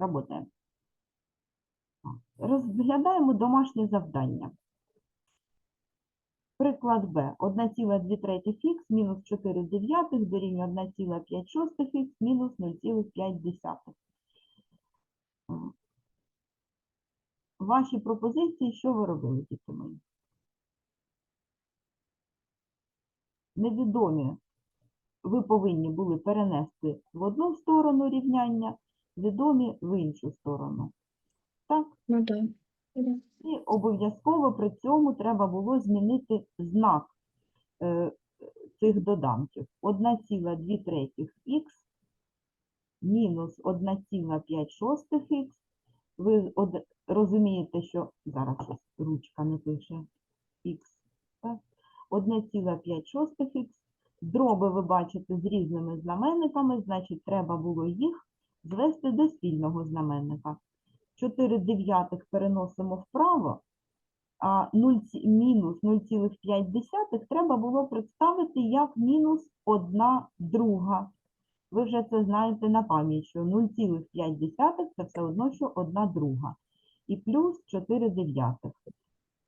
Работаємо. Розглядаємо домашнє завдання. Приклад Б. 1,2 х мінус 4 дев'ятих дорівнює 1,5 шостих х мінус 0,5. Ваші пропозиції, що ви робили, діти мої? Невідомі ви повинні були перенести в одну сторону рівняння, відомі в іншу сторону. Так? Ну да. Да. І обов'язково при цьому треба було змінити знак е, цих доданків. 1,2 третіх х мінус 1,5 шостих х. Ви од- розумієте, що зараз ручка не пише х. Так? 1,5 шостих х. Дроби ви бачите з різними знаменниками, значить, треба було їх звести до спільного знаменника. 4 дев'ятих переносимо вправо, а 0, мінус 0,5 треба було представити як мінус 1 друга. Ви вже це знаєте на пам'ять, що 0,5 це все одно, що 1 друга. І плюс 4 дев'ятих.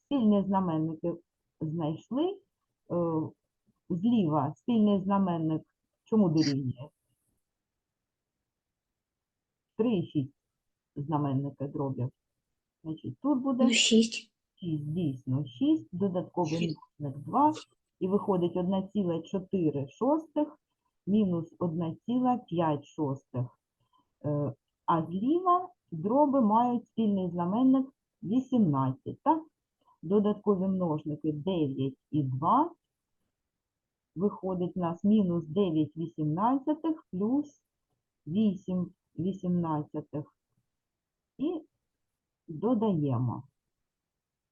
Спільні знаменники знайшли. Е, Зліва спільний знаменник чому дорівнює? 3,6 знаменники дробів. Значить, тут буде Ну, шість. 6, дійсно 6, додатковий множник 2, і виходить 1,4 шостих мінус 1,5 шостих. Е, А зліва дроби мають спільний знаменник 18, так? Додаткові множники 9 і 2. Виходить у нас мінус 9 вісімнадцятих плюс 8 вісімнадцятих. І додаємо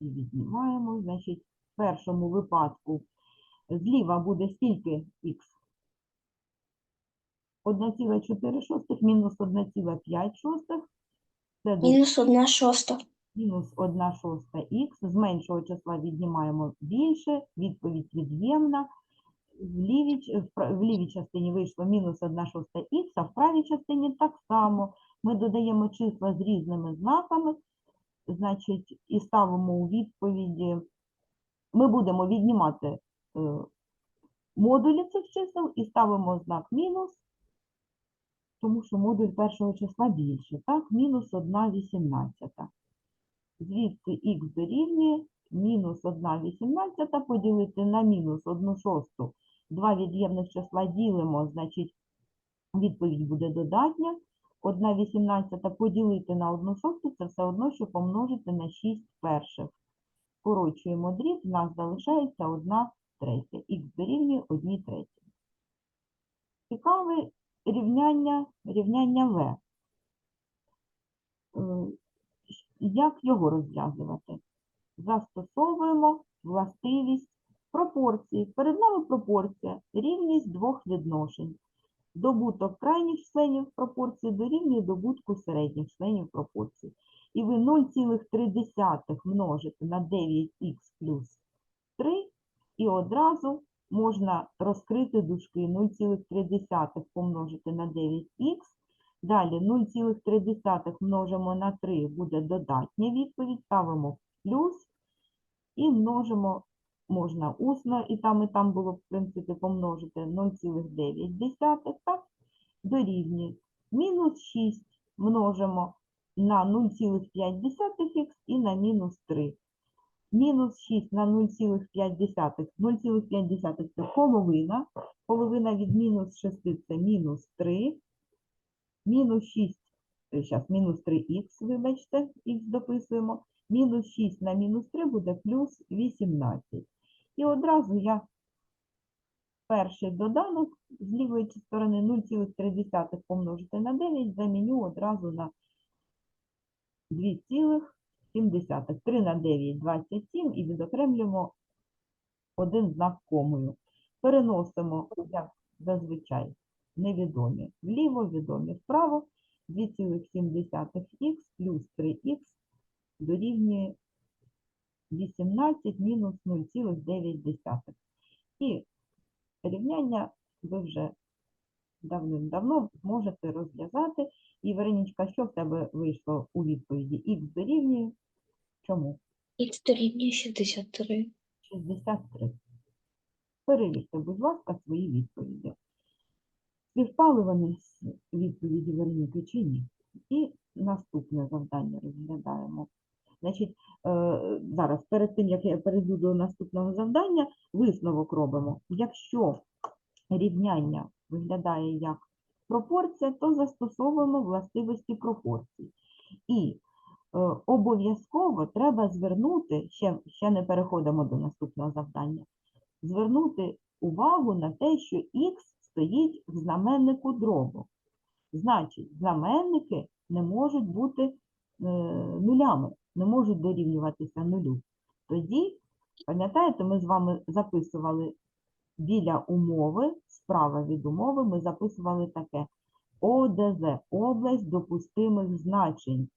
і віднімаємо. Значить, в першому випадку зліва буде скільки х? 1,4 шостих мінус 1,5 шостих. Мінус одна шоста. мінус 1 шоста х. З меншого числа віднімаємо більше, відповідь від'ємна. В лівій, в лівій частині вийшло мінус 1 шоста х, а в правій частині так само. Ми додаємо числа з різними знаками, значить, і ставимо у відповіді. Ми будемо віднімати е, модулі цих чисел і ставимо знак мінус, тому що модуль першого числа більше, так? Мінус 1 вісімнадцята. Звідси х дорівнює мінус 1 вісімнадцята поділити на мінус 1 шосту. Два від'ємних числа ділимо, значить відповідь буде додатня. 1 вісімнадцята поділити на 1 шосту – це все одно, що помножити на 6 перших. Скорочуємо дріб, в нас залишається 1 третя. Х дорівнює 1 третій. Цікаве рівняння, рівняння В. Е, Як його розв'язувати? Застосовуємо властивість пропорції. Перед нами пропорція, рівність двох відношень. Добуток крайніх членів пропорції дорівнює добутку середніх членів пропорції. І ви 0,3 множите на 9х плюс 3, і одразу можна розкрити дужки 0,3 помножити на 9х. Далі 0,3 множимо на 3 буде додатня відповідь, ставимо плюс і множимо, можна усно, і там, і там було, в принципі, помножити 0,9, так, дорівнює. Мінус 6 множимо на 0,5х і на мінус 3. Мінус 6 на 0,5. 0,5 це половина. Половина від мінус 6 це мінус 3. Мінус 6, зараз мінус 3х, вибачте, х дописуємо. Мінус 6 на мінус 3 буде плюс 18. І одразу я перший доданок з лівої сторони 0,3 помножити на 9 заміню одразу на 2,7. 3 на 9 – 27 і відокремлюємо один знак комою. Переносимо, як зазвичай, невідомі вліво, відомі вправо. 2,7х плюс 3х дорівнює 18 мінус 0,9. І рівняння ви вже давним-давно можете розв'язати. І, Веронічка, що в тебе вийшло у відповіді? Х дорівнює чому? Х дорівнює 63. 63. Перевірте, будь ласка, свої відповіді. Співпали вони з відповіді Вероніки чи ні? І наступне завдання розглядаємо. Значить, е, зараз перед тим, як я перейду до наступного завдання, висновок робимо. Якщо рівняння виглядає як пропорція, то застосовуємо властивості пропорцій. І е, обов'язково треба звернути, ще, ще не переходимо до наступного завдання, звернути увагу на те, що х стоїть в знаменнику дробу. Значить, знаменники не можуть бути е, нулями, не можуть дорівнюватися нулю. Тоді, пам'ятаєте, ми з вами записували біля умови, справа від умови, ми записували таке ОДЗ – область допустимих значень,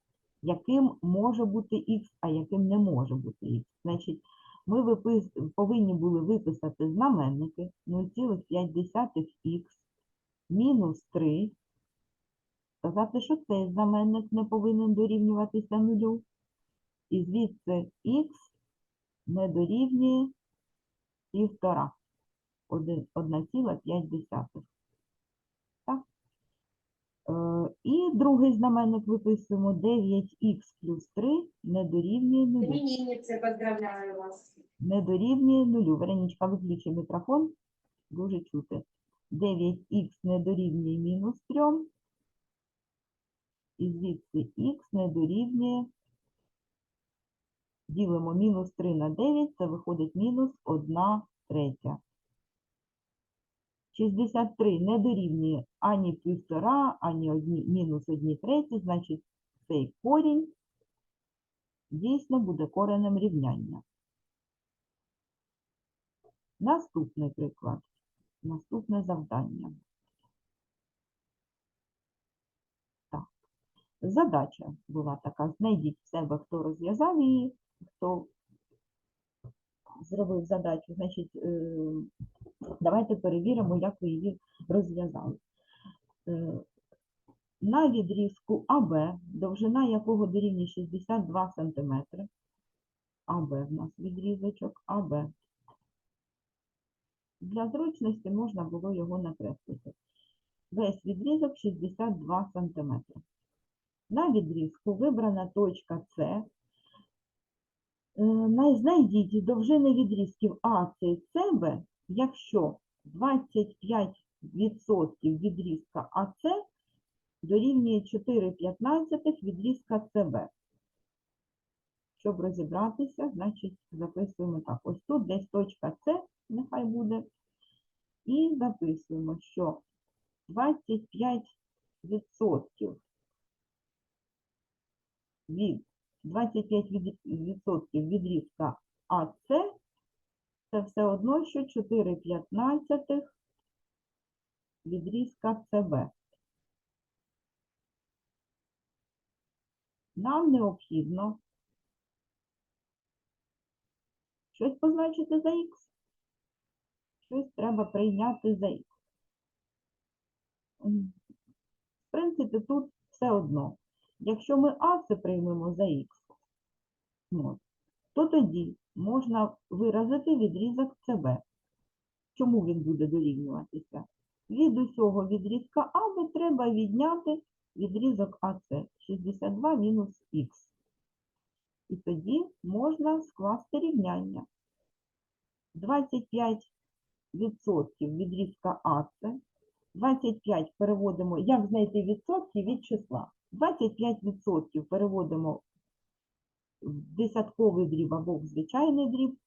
яким може бути х, а яким не може бути х. Значить, ми випис... повинні були виписати знаменники 0,5х мінус 3, сказати, що цей знаменник не повинен дорівнюватися нулю, і звідси х не дорівнює півтора, один- 1,5. Так? Е, І другий знаменник виписуємо 9х плюс 3 не дорівнює нулю. Именинницы, поздравляю вас. не дорівнює нулю. Веронічка, виключи мікрофон. Дуже чути. 9х не дорівнює мінус 3. І звідси х не дорівнює. Ділимо мінус 3 на 9, це виходить мінус 1 третя. 63 не дорівнює ані півтора, ані одні, мінус 1 треті, значить цей корінь дійсно буде коренем рівняння. Наступний приклад. Наступне завдання. Так. Задача була така. Знайдіть в себе, хто розв'язав її, хто зробив задачу. Значить, е, давайте перевіримо, як ви її розв'язали. Е, На відрізку АБ, довжина якого дорівнює 62 см. АБ в нас відрізочок АБ. Для зручності можна було його накреслити. Весь відрізок 62 см. На відрізку вибрана точка С. Е, най- Знайдіть довжини відрізків АС і СБ, якщо 25% відрізка АС дорівнює 4,15 відрізка СБ. Щоб розібратися, значить записуємо так. Ось тут десь точка С, нехай буде. І записуємо, що 25% від 25% відрізка АС це все одно, що 4,15 відрізка СБ. Нам необхідно щось позначити за х. Щось треба прийняти за х. В принципі, тут все одно. Якщо ми А це приймемо за х, то тоді можна виразити відрізок СБ. Чому він буде дорівнюватися? Від усього відрізка А треба відняти відрізок АС 62 мінус х. І тоді можна скласти рівняння. 25% відрізка АС. 25 переводимо, як знайти відсотки від числа. 25% переводимо в десятковий дріб або в звичайний дріб.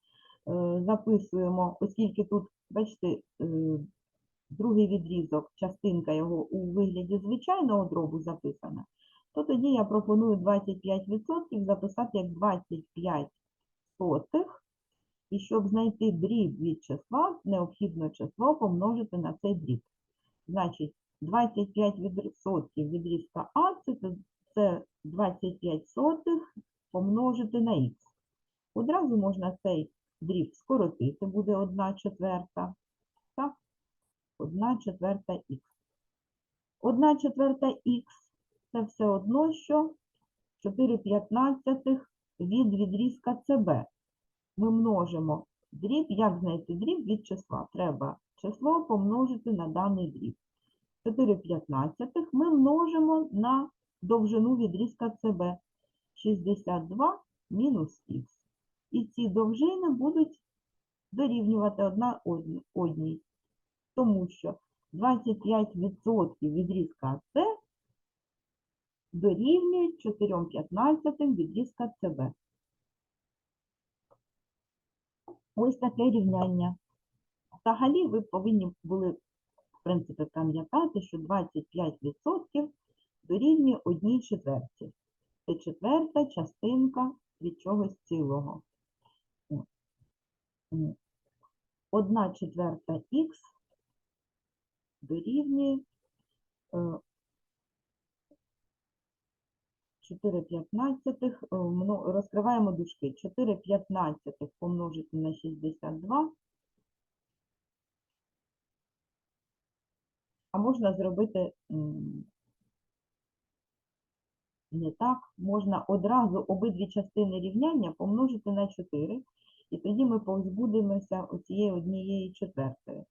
Е, Записуємо, оскільки тут, бачите, е, другий відрізок, частинка його у вигляді звичайного дробу записана, то тоді я пропоную 25% записати як 25 сотих. І щоб знайти дріб від числа, необхідно число помножити на цей дріб. Значить, 25% відрізка А це, це 25 сотих помножити на х. Одразу можна цей дріб скоротити, буде 1 четверта. Так? 1 четверта х. 1 четверта х це все одно, що 4 п'ятнадцятих від відрізка СБ. Ми множимо дріб. Як знайти дріб від числа? Треба число помножити на даний дріб. 4 п'ятнадцятих ми множимо на довжину відрізка СБ. 62 мінус х. І ці довжини будуть дорівнювати одна одній. Тому що 25% відрізка С дорівнює 4 п'ятнадцятим відрізка СБ. Ось таке рівняння. Взагалі ви повинні були, принципі, пам'ятати, що 25% дорівнює 1 четверті. Це четверта частинка від чогось цілого. Одна четверта х дорівнює е, 4 п'ятнадцятих, е, розкриваємо дужки. 4 п'ятнадцятих помножити на 62. А можна зробити не так. Можна одразу обидві частини рівняння помножити на 4, і тоді ми позбудемося оцієї однієї четвертої.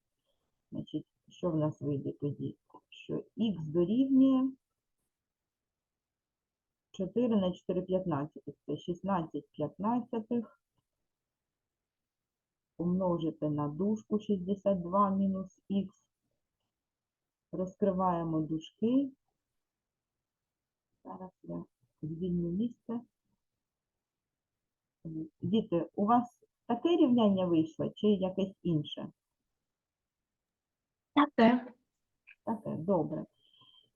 Значить, що в нас вийде тоді? Що х дорівнює 4 на 4 п'ятнадцятих. Це 16 п'ятнадцятих. Помножити на дужку 62 мінус х. Розкриваємо дужки. Зараз я звільню місце. Діти, у вас таке рівняння вийшло чи якесь інше? Таке. Таке, добре.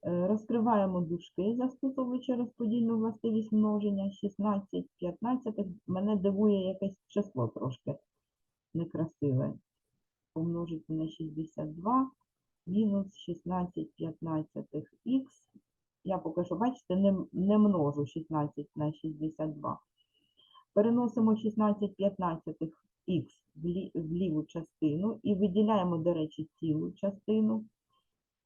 Е, Розкриваємо дужки, застосовуючи розподільну властивість множення. 16 15. Мене дивує якесь число трошки некрасиве. Помножити на 62 мінус 16 15 х. Я поки що, бачите, не, не множу 16 на 62. Переносимо 16 15 х в, лі, в ліву частину і виділяємо, до речі, цілу частину.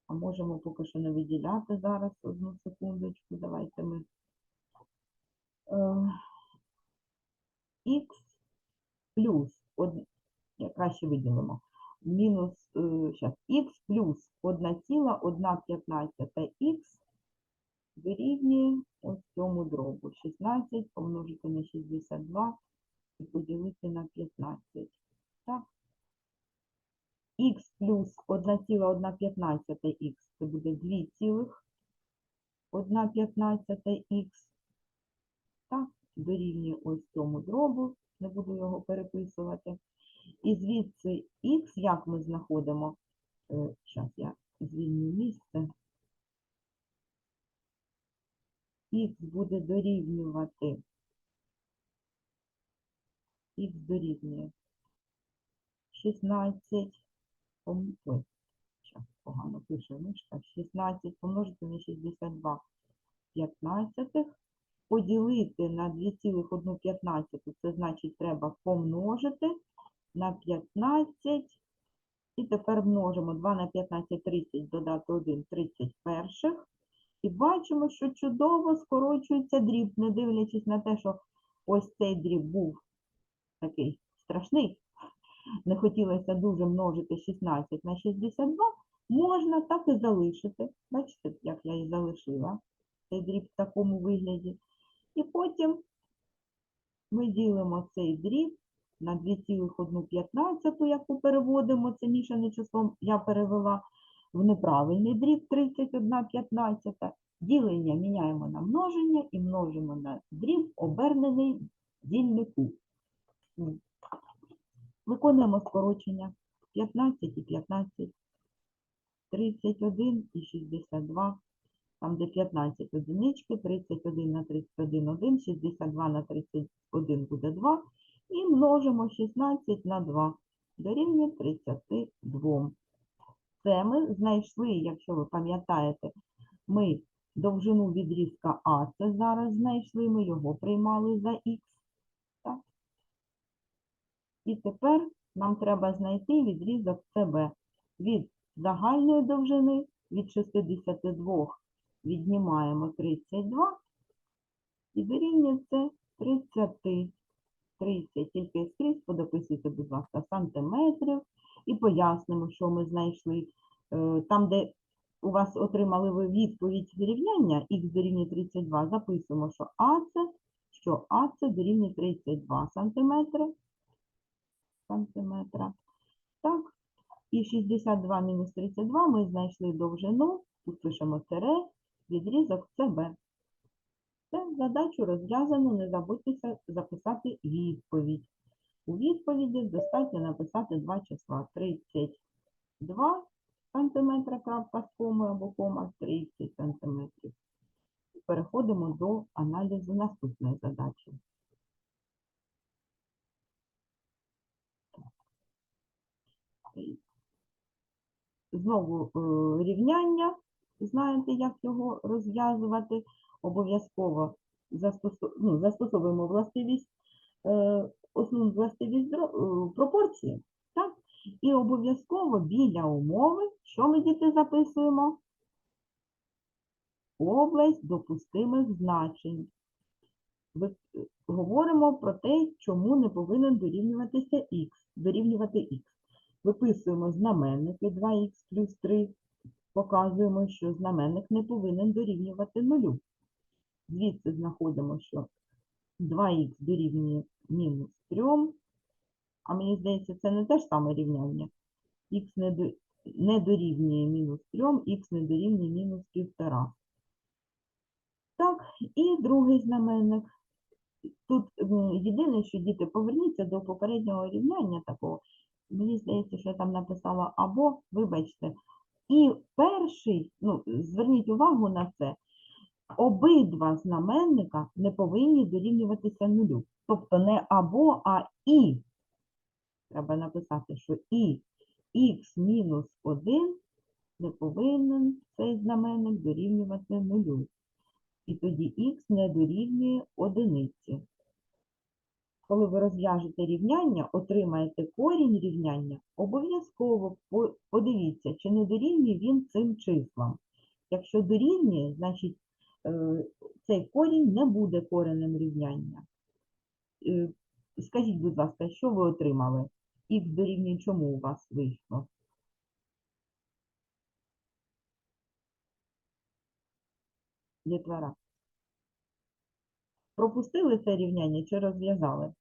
А можемо поки що не виділяти зараз одну секундочку. Давайте ми. Е, х плюс, од... я краще виділимо, мінус, х плюс 1,115 х дорівнює ось цьому дробу. 16 помножити на 62 і поділити на 15. Так? х плюс 1,115х це буде 2,115х. Так, дорівнює ось цьому дробу, не буду його переписувати. І звідси х, як ми знаходимо, зараз я звільню місце. Х буде дорівнювати, х дорівнює 16, пом- ой, щас погано пише мишка, 16 помножити на 62 п'ятнадцятих, поділити на 2,115, це значить треба помножити на 15, і тепер множимо 2 на 15, 30, додати 1, 30 перших. І бачимо, що чудово скорочується дріб, не дивлячись на те, що ось цей дріб був такий страшний. Не хотілося дуже множити 16 на 62, можна так і залишити. Бачите, як я і залишила цей дріб в такому вигляді. І потім ми ділимо цей дріб на 2,115, яку переводимо, це мішане числом я перевела в неправильний дріб 31,15. Ділення міняємо на множення і множимо на дріб, обернений дільнику. Виконуємо скорочення 15 і 15, 31 і 62, там де 15 одинички, 31 на 31 – 1, 62 на 31 буде 2, і множимо 16 на 2, дорівнює 32. Це ми знайшли, якщо ви пам'ятаєте, ми довжину відрізка А, це зараз знайшли, ми його приймали за х. І тепер нам треба знайти відрізок СБ від загальної довжини від 62 віднімаємо 32 і дорівнює це 30. 30, тільки скрізь подописуйте, будь ласка, сантиметрів і пояснимо, що ми знайшли. Е, Там, де у вас отримали ви відповідь рівняння х дорівнює 32, записуємо, що А це, що А це дорівнює 32 сантиметри. Сантиметра. Так. І 62 мінус 32 ми знайшли довжину, тут пишемо тире, відрізок ЦБ. Це задачу розв'язано, не забудьтеся записати відповідь. У відповіді достатньо написати два числа 32 сантиметра крапка з комою або кома 30 сантиметрів. Переходимо до аналізу наступної задачі. Знову е, рівняння. Знаєте, як його розв'язувати. Обов'язково ну, застосовуємо властивість, е, основну властивість е, пропорції. Так? І обов'язково біля умови, що ми діти записуємо? Область допустимих значень. Говоримо про те, чому не повинен дорівнюватися х, дорівнювати х. Виписуємо знаменники 2х плюс 3, показуємо, що знаменник не повинен дорівнювати нулю. Звідси знаходимо, що 2х дорівнює мінус 3, а мені здається, це не те ж саме рівняння. х не, до, не дорівнює мінус 3, х не дорівнює мінус 1,5. Так, і другий знаменник. Тут єдине, що діти, поверніться до попереднього рівняння такого. Мені здається, що я там написала або, вибачте, і перший, ну, зверніть увагу на це, обидва знаменника не повинні дорівнюватися нулю. Тобто не або, а і. Треба написати, що і х мінус 1 не повинен цей знаменник дорівнювати нулю. І тоді х не дорівнює одиниці. Коли ви розв'яжете рівняння, отримаєте корінь рівняння, обов'язково подивіться, чи не дорівнює він цим числам. Якщо дорівнює, значить цей корінь не буде коренем рівняння. Е, Скажіть, будь ласка, що ви отримали? Х дорівнює чому у вас вийшло? Дітвора. Пропустили це рівняння чи розв'язали?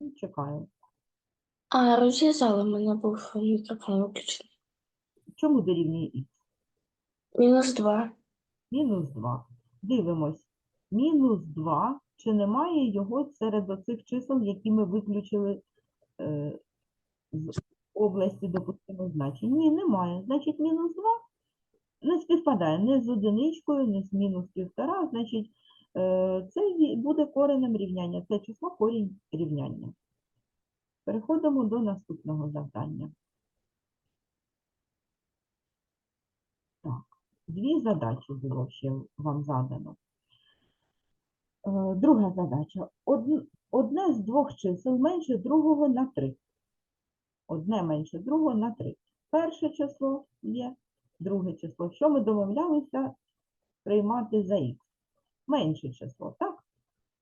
Ну, Чекаю. А, розв'язала мене був мікрофон виключений. Чому дорівнює х? Мінус 2. Мінус 2. Дивимось. Мінус 2. Чи немає його серед оцих чисел, які ми виключили е, з області допустимих значень? Ні, немає. Значить, мінус 2 не співпадає ні з одиничкою, ні з мінус півтора. Значить, е, це буде коренем рівняння. Це число корінь рівняння. Переходимо до наступного завдання. Так, дві задачі було ще вам задано. Е, Друга задача. Одне з двох чисел менше другого на 3. Одне менше другого на 3. Перше число є, друге число. Що ми домовлялися приймати за х? Менше число, так?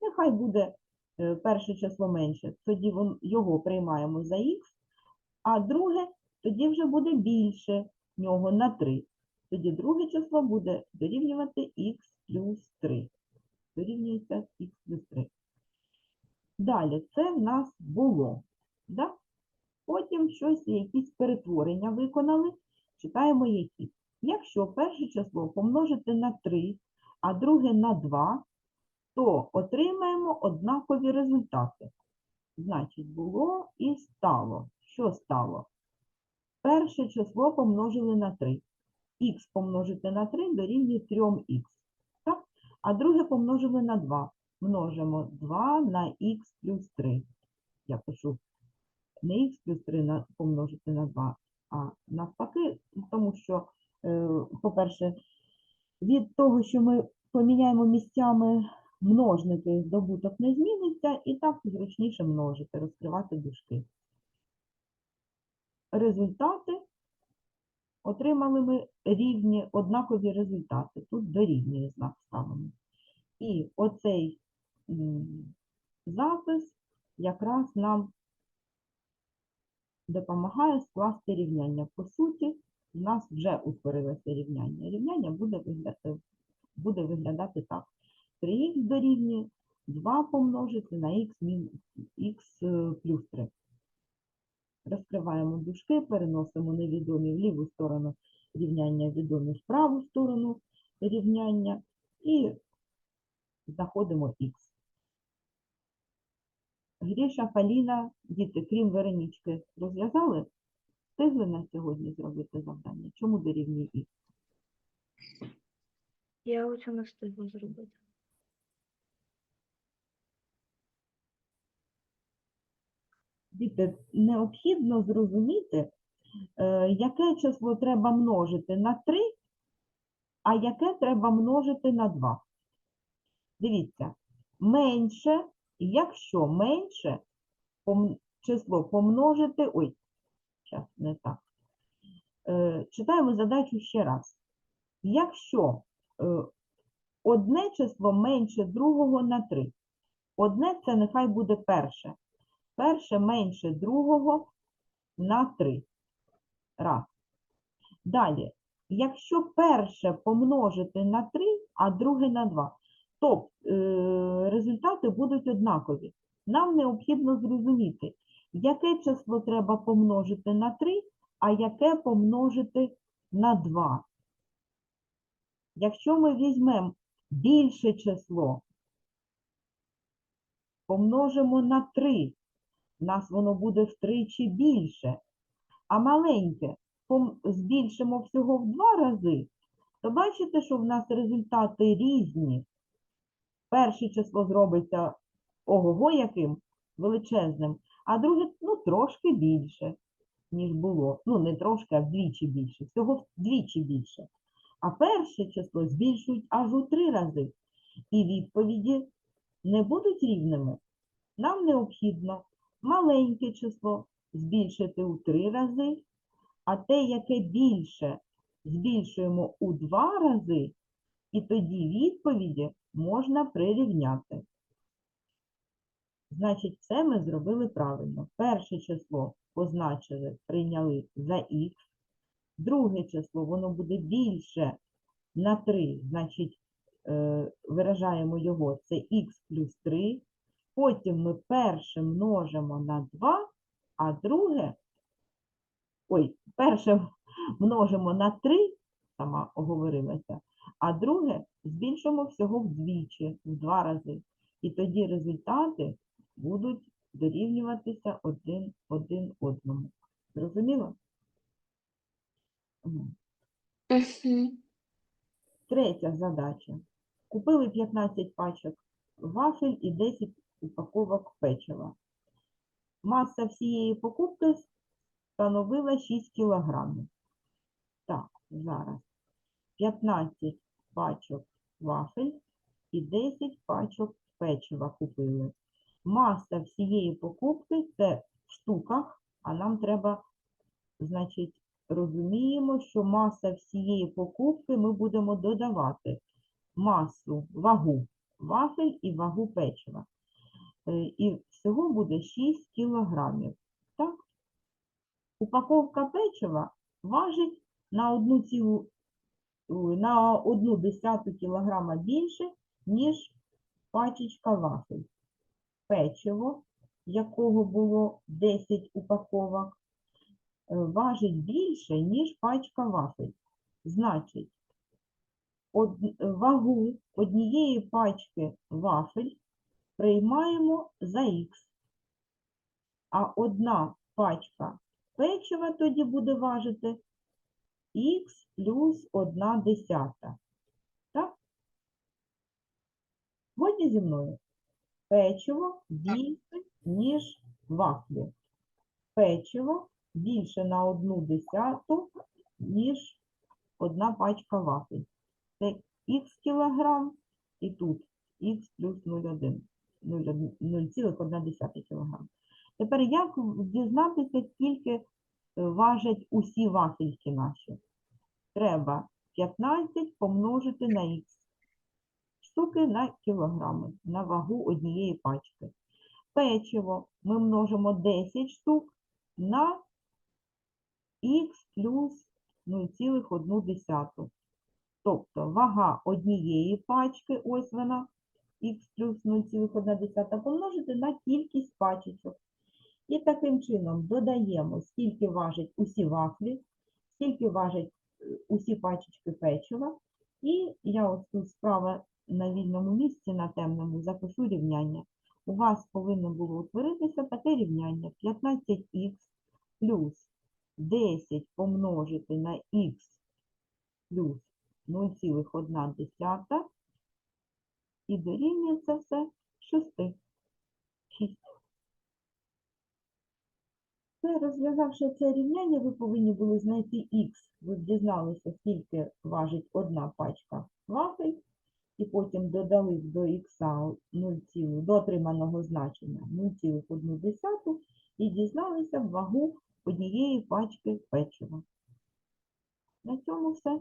Нехай буде перше число менше, тоді його приймаємо за х, а друге тоді вже буде більше нього на 3. Тоді друге число буде дорівнювати х плюс 3. Дорівнюється х плюс 3. Далі, це в нас було. Да? Потім щось, якісь перетворення виконали. Читаємо які. Якщо перше число помножити на 3, а друге на 2, то отримаємо однакові результати. Значить, було і стало. Що стало? Перше число помножили на 3. Х помножити на 3 дорівнює 3х. Так? А друге помножили на 2. Множимо 2 на х плюс 3. Я пишу не х плюс 3 на, помножити на 2, а навпаки, тому що, е, по-перше, від того, що ми поміняємо місцями множники, здобуток не зміниться, і так зручніше множити, розкривати дужки. результати отримали ми рівні, однакові результати. Тут дорівнює знак ставимо. І оцей запис якраз нам допомагає скласти рівняння. По суті, в нас вже утворилося рівняння. Рівняння буде виглядати, буде виглядати так. 3х дорівнює 2 помножити на х, е, плюс 3. Розкриваємо дужки, переносимо невідомі в ліву сторону рівняння, відомі в праву сторону рівняння і знаходимо х. Гріша, Фаліна, діти, крім Веронічки, розв'язали? Встигли на сьогодні зробити завдання? Чому дорівнює х? Я оцю не встигла зробити. Діти, необхідно зрозуміти, е, яке число треба множити на 3, а яке треба множити на 2. Дивіться, менше, якщо менше число помножити, ой, зараз не так. Е, Читаємо задачу ще раз. Якщо е, одне число менше другого на 3, одне це нехай буде перше. Перше менше другого на 3. Раз. Далі, якщо перше помножити на 3, а друге на 2, то е, результати будуть однакові. Нам необхідно зрозуміти, яке число треба помножити на 3, а яке помножити на 2. Якщо ми візьмемо більше число, помножимо на 3, у нас воно буде втричі більше, а маленьке збільшимо всього в два рази, то бачите, що в нас результати різні. Перше число зробиться ого-го яким величезним, а друге ну, трошки більше, ніж було. Ну, не трошки, а вдвічі більше, всього вдвічі більше. А перше число збільшують аж у три рази. І відповіді не будуть рівними. Нам необхідно маленьке число збільшити у три рази, а те, яке більше, збільшуємо у два рази, і тоді відповіді можна прирівняти. Значить, це ми зробили правильно. Перше число позначили, прийняли за х, друге число, воно буде більше на 3, значить, е, виражаємо його, це х плюс 3. Потім ми перше множимо на 2, а друге, ой, перше множимо на 3, сама оговорилася, а друге збільшимо всього вдвічі, в два рази. І тоді результати будуть дорівнюватися один, один одному. Зрозуміло? Третя задача. Купили 15 пачок вафель і 10 упаковок печива. Маса всієї покупки становила 6 кілограмів. Так, зараз. 15 пачок вафель і 10 пачок печива купили. Маса всієї покупки це в штуках, а нам треба, значить, розуміємо, що маса всієї покупки ми будемо додавати масу, вагу вафель і вагу печива. Е, І всього буде 6 кілограмів. Так? Упаковка печива важить на одну цілу на одну десяту кілограма більше, ніж пачечка вафель. Печиво, якого було 10 упаковок, е, важить більше, ніж пачка вафель. Значить, вагу однієї пачки вафель приймаємо за х, а одна пачка печива тоді буде важити х плюс 1 десята. Так? Згодні зі мною? Печиво більше, ніж вафлі. Печиво більше на одну десяту, ніж одна пачка вафель. Це х кілограм і тут х плюс 0,1. 0,1 0,1 кілограм. Тепер як дізнатися, скільки важать усі вафельки наші? Треба 15 помножити на х. Штуки на кілограми, на вагу однієї пачки. Печиво ми множимо 10 штук на х плюс 0,1. Тобто вага однієї пачки, ось вона, х плюс 0,1 помножити на кількість пачечок. І таким чином додаємо, скільки важать усі вафлі, скільки важать е, усі пачечки печива. І я ось тут справа на вільному місці, на темному, запишу рівняння. У вас повинно було утворитися таке рівняння 15х плюс 10 помножити на х плюс 0,1 і дорівнює це все 6. 6. Це, це рівняння, ви повинні були знайти х. Ви дізналися, скільки важить одна пачка вафель, і потім додали до х 0, до отриманого значення 0,1 і дізналися вагу однієї пачки печива. На цьому все.